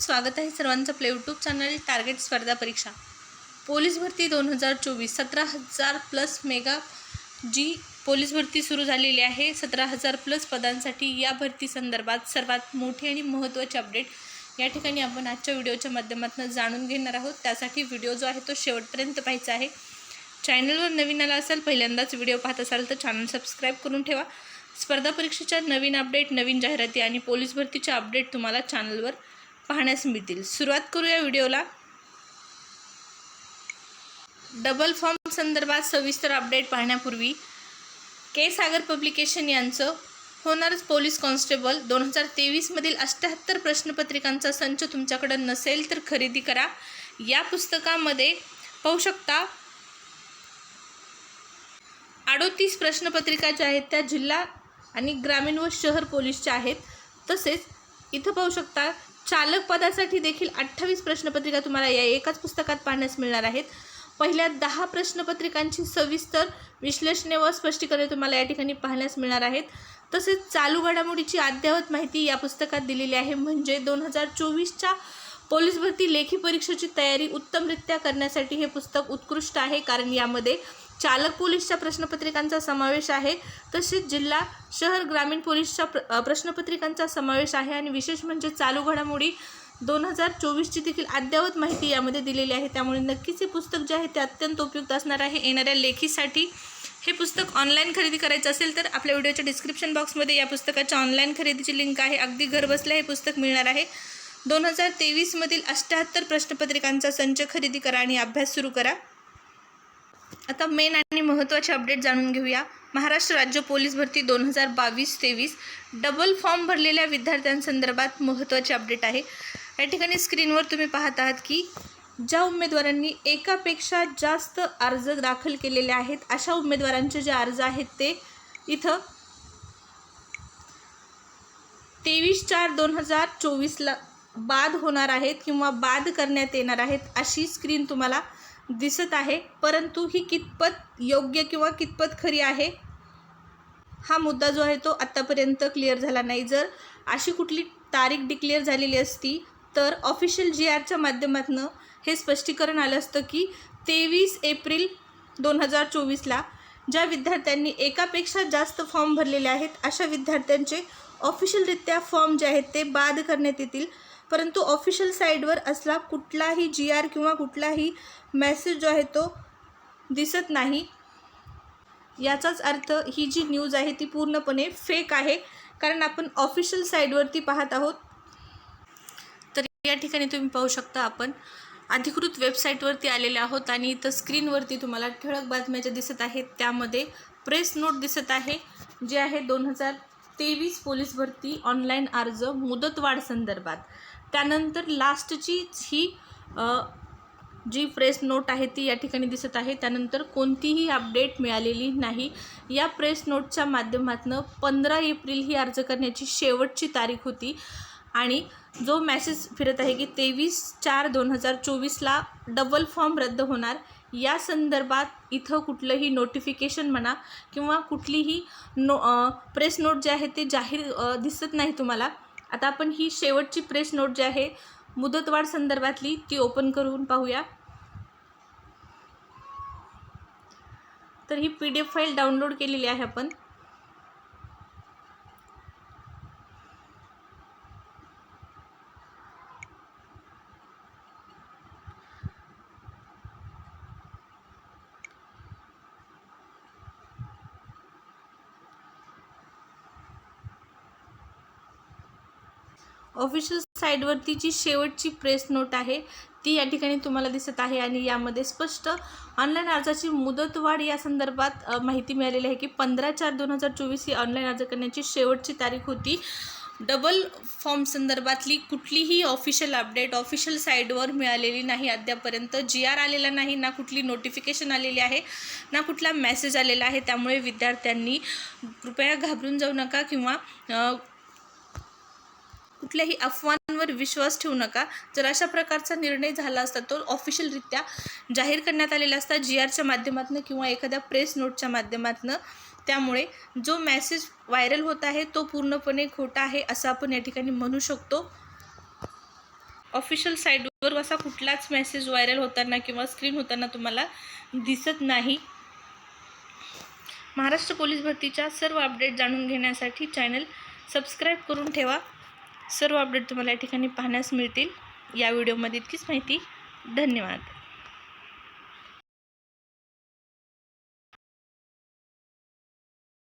स्वागत आहे सर्वांचं आपल्या यूट्यूब चॅनल टार्गेट स्पर्धा परीक्षा. पोलीस भरती दोन हजार चोवीस. सतरा हजार प्लस मेगा जी पोलीस भरती सुरू झालेली आहे. सतरा हजार प्लस पदांसाठी या भरती संदर्भात सर्वात मोठी आणि महत्त्वाचे अपडेट या ठिकाणी आपण आजच्या व्हिडिओच्या माध्यमातून जाणून घेणार आहोत. त्यासाठी व्हिडिओ जो आहे तो शेवटपर्यंत पाहायचा आहे. चॅनलवर नवीन आला असाल पहिल्यांदाच व्हिडिओ पाहत असाल तर चॅनल सबस्क्राईब करून ठेवा. स्पर्धा परीक्षेच्या नवीन अपडेट नवीन जाहिराती आणि पोलीस भरतीच्या अपडेट तुम्हाला चॅनलवर पाहण्यास मिळतील. सुरुवात करूया व्हिडिओला. डबल फॉर्म संदर्भात सविस्तर अपडेट पाहण्यापूर्वी के. सागर पब्लिकेशन यांचं होणारच पोलीस कॉन्स्टेबल दोन हजार तेवीसमधील अठ्ठ्याहत्तर प्रश्नपत्रिकांचा संच तुमच्याकडे नसेल तर खरेदी करा. या पुस्तकामध्ये पाहू शकता अडोतीस प्रश्नपत्रिका ज्या आहेत त्या जिल्हा आणि ग्रामीण व शहर पोलीसच्या आहेत. तसेच इथं पाहू शकता चालक पदासाठी देखील अठ्ठावीस प्रश्नपत्रिका तुम्हाला या एकाच पुस्तकात पाहण्यास मिळणार आहेत. पहिल्या दहा प्रश्नपत्रिकांची सविस्तर विश्लेषणे व स्पष्टीकरणे तुम्हाला या ठिकाणी पाहण्यास मिळणार आहेत. तसेच चालू घडामोडीची अद्ययावत माहिती या पुस्तकात दिलेली आहे. म्हणजे दोन हजार चोवीसच्या पोलीस भरती लेखी परीक्षेची तयारी उत्तमरित्या करण्यासाठी हे पुस्तक उत्कृष्ट आहे. कारण यामध्ये चालक पोलीसच्या प्रश्नपत्रिकांचा समावेश आहे. तसेच जिल्हा शहर ग्रामीण पोलीसच्या प्र प्रश्नपत्रिकांचा समावेश आहे. आणि विशेष म्हणजे चालू घडामोडी दोन हजार चोवीसची देखील अद्ययावत माहिती यामध्ये दिलेली आहे. त्यामुळे नक्कीच हे पुस्तक जे आहे ते अत्यंत उपयुक्त असणार आहे. येणाऱ्या लेखीसाठी हे पुस्तक ऑनलाईन खरेदी करायचं असेल तर आपल्या व्हिडिओच्या डिस्क्रिप्शन बॉक्समध्ये या पुस्तकाच्या ऑनलाईन खरेदीची लिंक आहे. अगदी घरबसल्या हे पुस्तक मिळणार आहे. दोन हजार तेवीसमधील अठ्ठ्याहत्तर प्रश्नपत्रिकांचा संच खरेदी करा आणि अभ्यास सुरू करा. आता मेन आणि महत्त्वाचे अपडेट जाणून घेऊया. महाराष्ट्र राज्य पोलीस भरती दोन हजार बावीस तेवीस. डबल फॉर्म भरलेल्या विद्यार्थ्यांसंदर्भात महत्त्वाचे अपडेट आहे. या ठिकाणी स्क्रीनवर तुम्ही पाहत आहात की ज्या उमेदवारांनी एकापेक्षा जास्त अर्ज दाखल केलेले आहेत अशा उमेदवारांचे जे अर्ज आहेत ते इथं तेवीस चार दोन हजार चोवीसला बाद होणार आहेत किंवा बाद करण्यात येणार आहेत अशी स्क्रीन तुम्हाला दिसत आहे परंतु ही कितपत योग्य किंवा कितपत खरी आहे? हा मुद्दा जो आहे तो आत्तापर्यंत क्लिअर झाला नाही. जर अशी कुठली तारीख डिक्लेअर झालेली असती तर ऑफिशियल जी आरच्या माध्यमातून हे स्पष्टीकरण आलं असतं की तेवीस एप्रिल दोन हजार चोवीसला ज्या विद्यार्थ्यांनी एकापेक्षा जास्त फॉर्म भरलेले आहेत अशा विद्यार्थ्यांचे ऑफिशियलरित्या फॉर्म जे आहेत ते बाद करण्यात येतील. परंतु ऑफिशियल साईडवर असला कुठलाही जी आर किंवा कुठलाही मेसेज जो आहे तो दिसत नाही. याचाच अर्थ ही जी न्यूज आहे ती पूर्णपणे फेक आहे. कारण आपण ऑफिशियल साईडवरती पाहत आहोत. तर या ठिकाणी तुम्ही पाहू शकता आपण. अधिकृत वेबसाईटवरती आलेले आहोत आणि इथं स्क्रीनवरती तुम्हाला ठळक बातम्या ज्या दिसत आहेत त्यामध्ये प्रेस नोट दिसत आहे. जे आहे दोन हजार तेवीस पोलीस भरती ऑनलाईन अर्ज मुदतवाढ संदर्भात. त्यानंतर लास्टचीच ही जी प्रेस नोट आहे ती या ठिकाणी दिसत आहे. त्यानंतर कोणतीही अपडेट मिळालेली नाही. या प्रेस नोटच्या माध्यमातून पंधरा एप्रिल ही अर्ज करण्याची शेवटची तारीख होती. आणि जो मॅसेज फिरत आहे की तेवीस चार दोन हजार चोवीसला डबल फॉर्म रद्द होणार. या संदर्भात इथं कुठलंही नोटिफिकेशन म्हणा किंवा कुठलीही नो प्रेस नोट जे आहे ते जाहीर दिसत नाही तुम्हाला. आता आपण ही शेवटची प्रेस नोट जी आहे मुदतवाढ संदर्भातली ती ओपन करून पाहूया. तर ही P D F file download केलेली आहे आपण. ऑफिशियल साईडवरती जी शेवटची प्रेस नोट आहे ती या ठिकाणी तुम्हाला दिसत आहे आणि यामध्ये स्पष्ट ऑनलाईन अर्जाची मुदतवाढ या संदर्भात माहिती मिळालेली आहे की पंधरा चार दोन हजार चोवीस ही ऑनलाईन अर्ज करण्याची शेवटची तारीख होती. डबल फॉर्म संदर्भातली कुठलीही ऑफिशियल अपडेट ऑफिशियल साईडवर मिळालेली नाही. अद्यापर्यंत जी आर आलेला नाही ना कुठली नोटिफिकेशन आलेली आहे ना कुठला मेसेज आलेला आहे. त्यामुळे विद्यार्थ्यांनी कृपया घाबरून जाऊ नका किंवा कुठल्याही अफवांवर विश्वास ठेवू नका. जर अशा प्रकारचा निर्णय झाला असता तो ऑफिशियलरित्या जाहीर करण्यात आलेला असता जी आरच्या माध्यमातून किंवा एखाद्या प्रेस नोटच्या माध्यमातून. त्यामुळे जो मेसेज व्हायरल होत आहे तो पूर्णपणे खोटा आहे असं आपण या ठिकाणी म्हणू शकतो. ऑफिशियल साईटवर असा कुठलाच मेसेज व्हायरल होताना किंवा स्क्रीन होताना तुम्हाला दिसत नाही. महाराष्ट्र पोलीस भरतीच्या सर्व अपडेट जाणून घेण्यासाठी चॅनल सबस्क्राईब करून ठेवा. सर्व अपडेट तुम्हाला या ठिकाणी पाहण्यास मिळतील. या व्हिडिओमध्ये इतकीच माहिती. धन्यवाद.